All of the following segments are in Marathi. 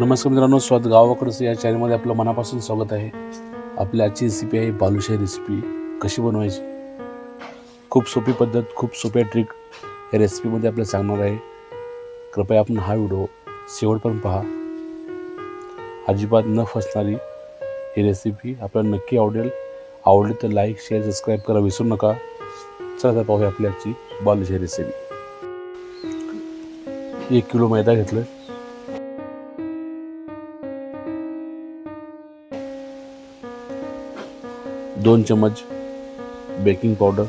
नमस्कार मित्रांनो स्वागत गावाकडचं या चॅनलमध्ये आपलं मनापासून स्वागत आहे. आपली आजची रेसिपी आहे बालुशाही रेसिपी कशी बनवायची? खूप सोपी पद्धत खूप सोप्या ट्रिक या रेसिपीमध्ये आपल्याला सांगणार आहे. कृपया आपण हा व्हिडिओ शेवटपर्यंत पहा. अजिबात न फसणारी ही रेसिपी आपल्याला नक्की आवडेल. आवडली तर लाईक शेअर सबस्क्राईब करा विसरू नका. चला तर पाहूया आपली आजची बालुशाही रेसिपी एक किलो मैदा घेतलं. दोन चम्मच बेकिंग पाउडर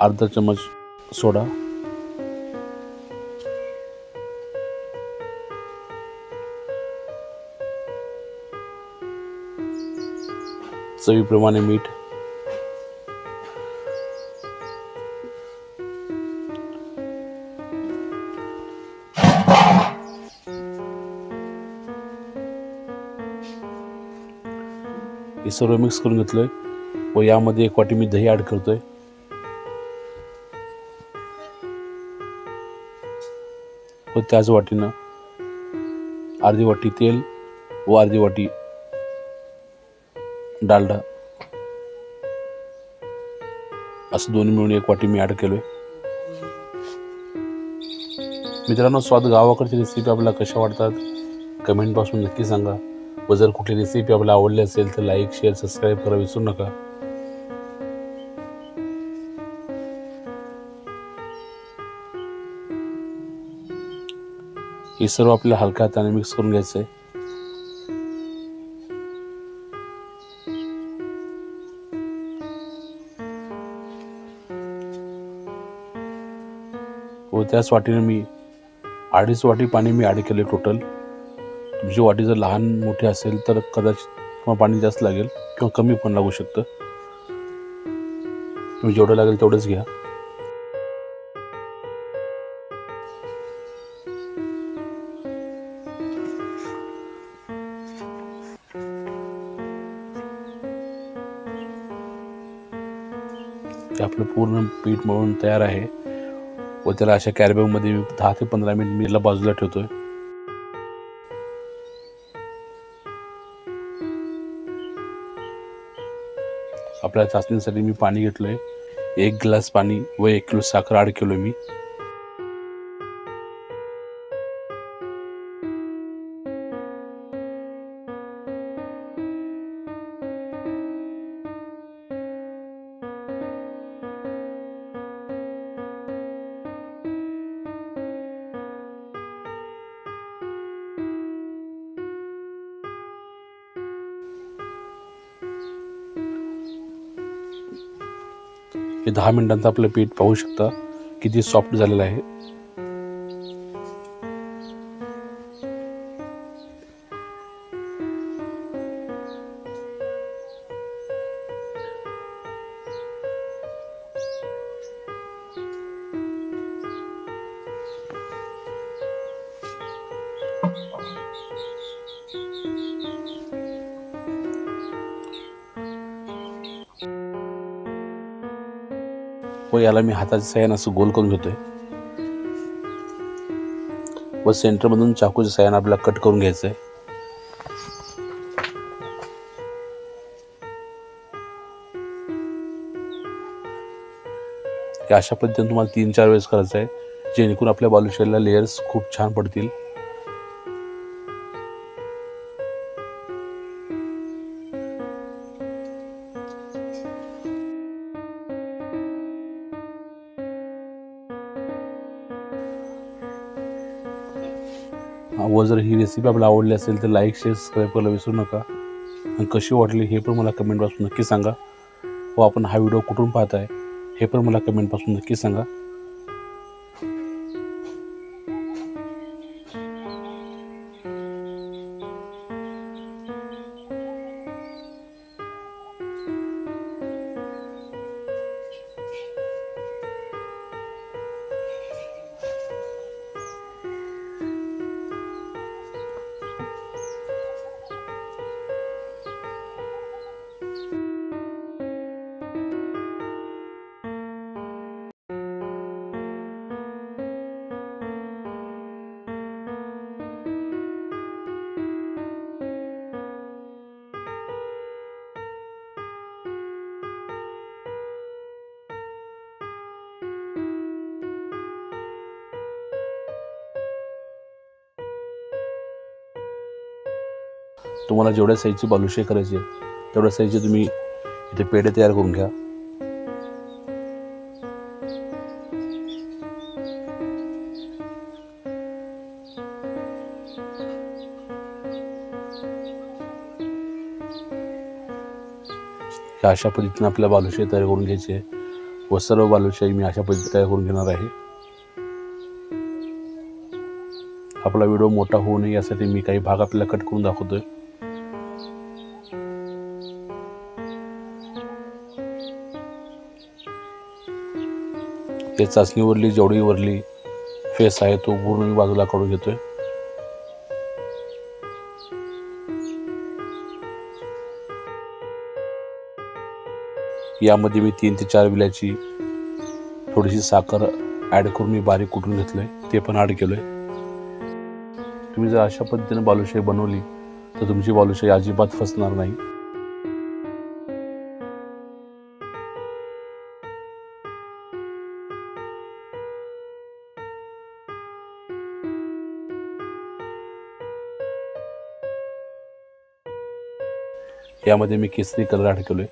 अर्धा चम्मच सोडा. चवीप्रमाणे मीठ. हे सर्व मिक्स करून घेतलंय. व यामध्ये एक वाटी मी दही ॲड करतोय. व त्याच वाटीनं अर्धी वाटी तेल व अर्धी वाटी डालडा. असं दोन्ही मिळून एक वाटी मी ॲड केलो आहे मित्रांनो स्वाद गावाकडची रेसिपी आपल्याला कशा वाटतात? कमेंटपासून नक्की सांगा. व जर कुठली रेसिपी आपल्याला आवडली असेल तर लाईक शेअर सबस्क्राईब करा विसरू नका. हे सर्व आपल्या हलक्या हाताने मिक्स करून घ्यायचं आहे त्याच वाटीने मी अडीच वाटी पाणी मी ॲड केले टोटल. तुमची वाटी जर लहान मोठी असेल तर कदाचित किंवा पाणी जास्त लागेल किंवा कमी पण लागू शकतं. तुम्ही जेवढं लागेल तेवढंच घ्या. आपलं पूर्ण पीठ मळून तयार आहे. व त्याला अशा कॅरबॅगमध्ये मी दहा ते पंधरा मिनिट मी याला बाजूला ठेवतोय. आपल्या चाचणीसाठी मी पाणी घेतलंय. एक ग्लास पाणी व एक किलो साखर ॲड केलोय मी. हे दहा मिनिटांचं आपलं पीठ पाहू शकता किती सॉफ्ट झालेलं आहे. व याला मी हाताच्या सहाय्यानं असं गोल करून घेतोय. व सेंटरमधून चाकूच्या सहाय्यानं आपल्याला कट करून घ्यायचं आहे अशा पद्धतीने तुम्हाला तीन चार वेळेस करायचं आहे जेणेकरून आपल्या बालुशाहीला लेयर्स खूप छान पडतील. व जर ही रेसिपी आपल्याला आवडली असेल तर लाईक शेअर सबस्क्राईब करायला विसरू नका. आणि कशी वाटली हे पण मला कमेंटपासून नक्की सांगा. व आपण हा व्हिडिओ कुठून पाहताय हे पण मला कमेंटपासून नक्की सांगा. तुम्हाला जेवढ्या साईजची बालुशाही करायची आहे तेवढ्या साईजचे तुम्ही इथे पेढे तयार करून घ्या. अशा पद्धतीने आपल्या बालुशाही तयार करून घ्यायचे व सर्व बालुशाही मी अशा पद्धतीने तयार करून घेणार आहे. आपला व्हिडिओ मोठा होऊ नये यासाठी मी काही भाग आपल्याला कट करून दाखवतोय. ते चाचणीवरली जेवढी वरली फेस आहे तो पूर्ण मी बाजूला काढून घेतोय. यामध्ये मी तीन ते चार विल्याची थोडीशी साखर ॲड करून मी बारीक कुटून घेतलंय. ते पण ॲड केलंय. तुम्ही जर अशा पद्धतीने बालुशाही बनवली तर तुमची बालुशाही अजिबात फसणार नाही. यामध्ये मी केसरी कलर ॲड केलोय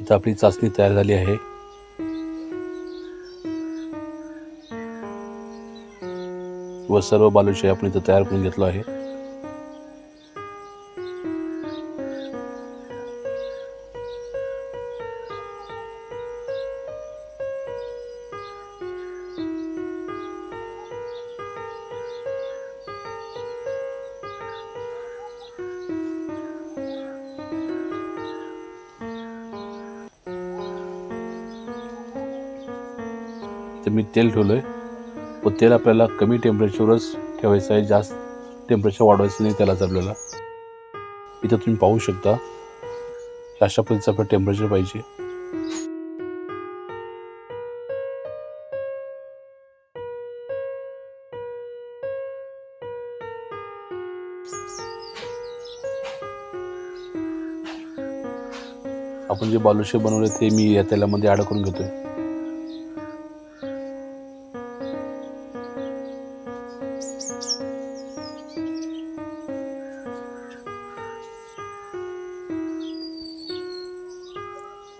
इथं आपली चाचणी तयार झाली आहे. व सर्व बालुशाही आपण इथं तयार करून घेतलो आहे. तर मी तेल ठेवलं आहे व तेल आपल्याला कमी टेम्परेचरवरच ठेवायचं आहे. जास्त टेम्परेचर वाढवायचं नाही त्यालाच आपल्याला. इथं तुम्ही पाहू शकता अशा पद्धतीचं आपलं टेम्परेचर पाहिजे. आपण जे बालुशे बनवले ते मी या तेलामध्ये ॲड करून घेतोय.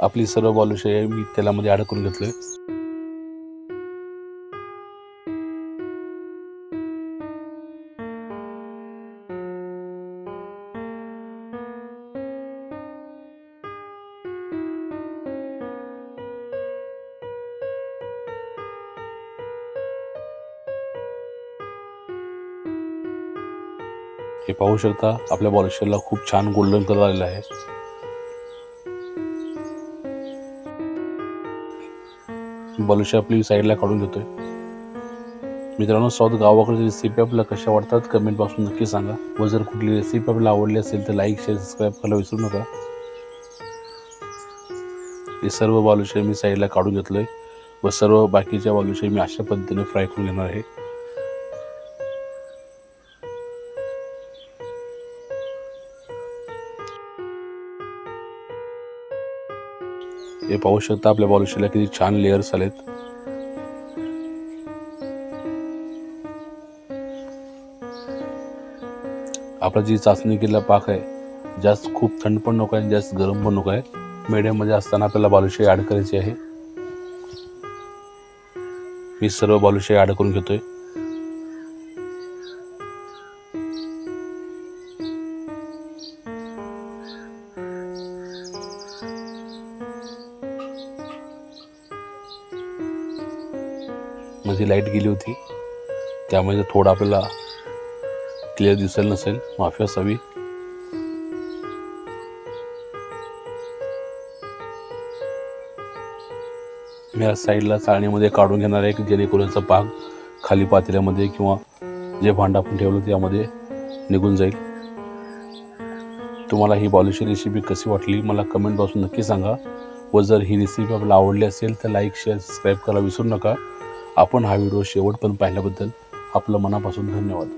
आपली सर्व बालुशाही मी तेलामध्ये ॲड करून आहे हे पाहू शकता आपल्या बॉलशेलला खूप छान गोल्डन कलर आलेला आहे. बॉलशे आपली साईडला काढून घेतोय मित्रांनो साऊथ गावाकडची रेसिपी आपल्याला कशा वाटतात कमेंट बॉक्समध्ये नक्की सांगा. व जर कुठली रेसिपी आपल्याला आवडली असेल तर लाईक शेअर सबस्क्राईब करायला विसरू नका. हे सर्व बालुशाही मी साईडला काढून घेतलं आहे व सर्व बाकीच्या बालुशाही मी अशा पद्धतीने फ्राय करून घेणार आहे. हे पाहू शकता आपल्या बालुशाला किती छान लेअर्स आलेत. आपला जी चाचणी केलेला पाक आहे जास्त खूप थंड पण नको आहे जास्त गरम पण नको आहे. मीडियममध्ये असताना आपल्याला बालुशाही ॲड करायची आहे. मी सर्व बालुशाही ॲड करून घेतोय. माझी लाइट गेली होती त्यामुळे थोडं आपल्याला क्लिअर दिसेल नसेल. माफी असावी मी या साईडला चाळणीमध्ये काढून घेणार आहे की जेणेकरून पाक खाली पातेल्यामध्ये किंवा जे भांडं आपण ठेवलं त्यामध्ये निघून जाईल. तुम्हाला ही बॉलीची रेसिपी कशी वाटली मला कमेंट बॉक्समध्ये नक्की सांगा. व जर ही रेसिपी आपल्याला आवडली असेल तर लाईक शेअर सबस्क्राईब करायला विसरू नका. आपण हा व्हिडिओ शेवटपर्यंत पाहिल्याबद्दल आपलं मनापासून धन्यवाद.